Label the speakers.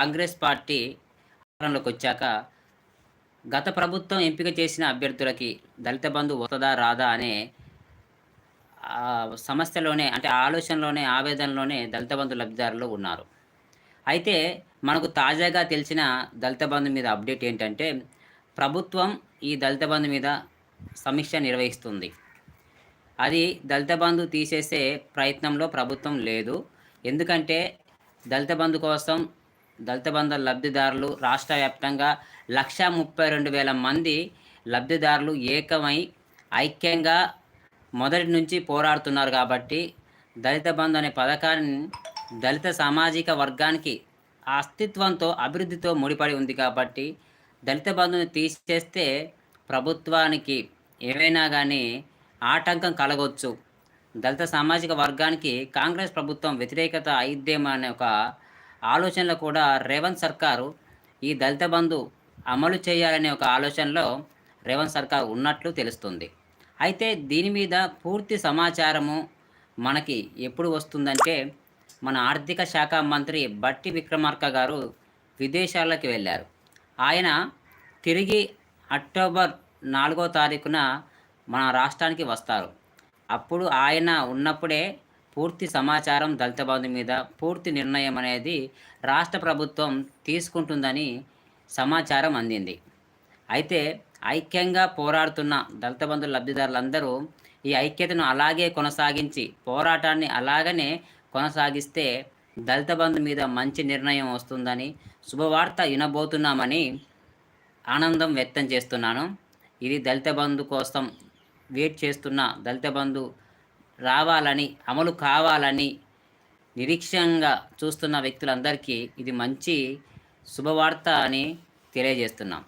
Speaker 1: Congress party అధికారంలోకి వచ్చాక గత ప్రభుత్వం ఎంపిక చేసిన అభ్యర్థులకి దళిత బంధు వస్తుందా రాదా అనే సమస్యలోనే అంటే ఆలోచనలోనే ఆవేదనలోనే దళిత బంధు లబ్ధిదారులు ఉన్నారు. అయితే మనకు తాజాగా తెలిసిన దళిత బంధు మీద అప్డేట్ ఏంటంటే ప్రభుత్వం ఈ దళిత బంధు మీద సమీక్ష నిర్వహిస్తుంది. అది దళిత బంధు తీసేసే ప్రయత్నంలో ప్రభుత్వం లేదు. ఎందుకంటే దళిత బంధు కోసం దళిత బంధు లబ్ధిదారులు రాష్ట్ర వ్యాప్తంగా లక్ష ముప్పై రెండు వేల మంది లబ్ధిదారులు ఏకమై ఐక్యంగా మొదటి నుంచి పోరాడుతున్నారు కాబట్టి దళిత బంధు అనే పథకాన్ని దళిత సామాజిక వర్గానికి అస్తిత్వంతో అభివృద్ధితో ముడిపడి ఉంది కాబట్టి దళిత బంధుని తీసేస్తే ప్రభుత్వానికి ఏమైనా కానీ ఆటంకం కలగవచ్చు దళిత సామాజిక వర్గానికి కాంగ్రెస్ ప్రభుత్వం వ్యతిరేకత అయిద్దేమో అనే ఒక ఆలోచనలో కూడా రేవంత్ సర్కారు ఈ దళిత బంధు అమలు చేయాలనే ఒక ఆలోచనలో రేవంత్ సర్కార్ ఉన్నట్లు తెలుస్తుంది. అయితే దీని మీద పూర్తి సమాచారము మనకి ఎప్పుడు వస్తుందంటే మన ఆర్థిక శాఖ మంత్రి బట్టి విక్రమార్క గారు విదేశాలకు వెళ్ళారు. ఆయన తిరిగి అక్టోబర్ నాలుగో తారీఖున మన రాష్ట్రానికి వస్తారు. అప్పుడు ఆయన ఉన్నప్పుడే పూర్తి సమాచారం దళిత బంధు మీద పూర్తి నిర్ణయం అనేది రాష్ట్ర ప్రభుత్వం తీసుకుంటుందని సమాచారం అందింది. అయితే ఐక్యంగా పోరాడుతున్న దళిత బంధు లబ్ధిదారులందరూ ఈ ఐక్యతను అలాగే కొనసాగించి పోరాటాన్ని అలాగనే కొనసాగిస్తే దళిత బంధు మీద మంచి నిర్ణయం వస్తుందని శుభవార్త వినబోతున్నామని ఆనందం వ్యక్తం చేస్తున్నాను. ఇది దళిత బంధు కోసం వెయిట్ చేస్తున్న దళిత బంధు రావాలని అమలు కావాలని నిరీక్షంగా చూస్తున్న వ్యక్తులందరికీ ఇది మంచి శుభవార్త అని తెలియజేస్తున్నాం.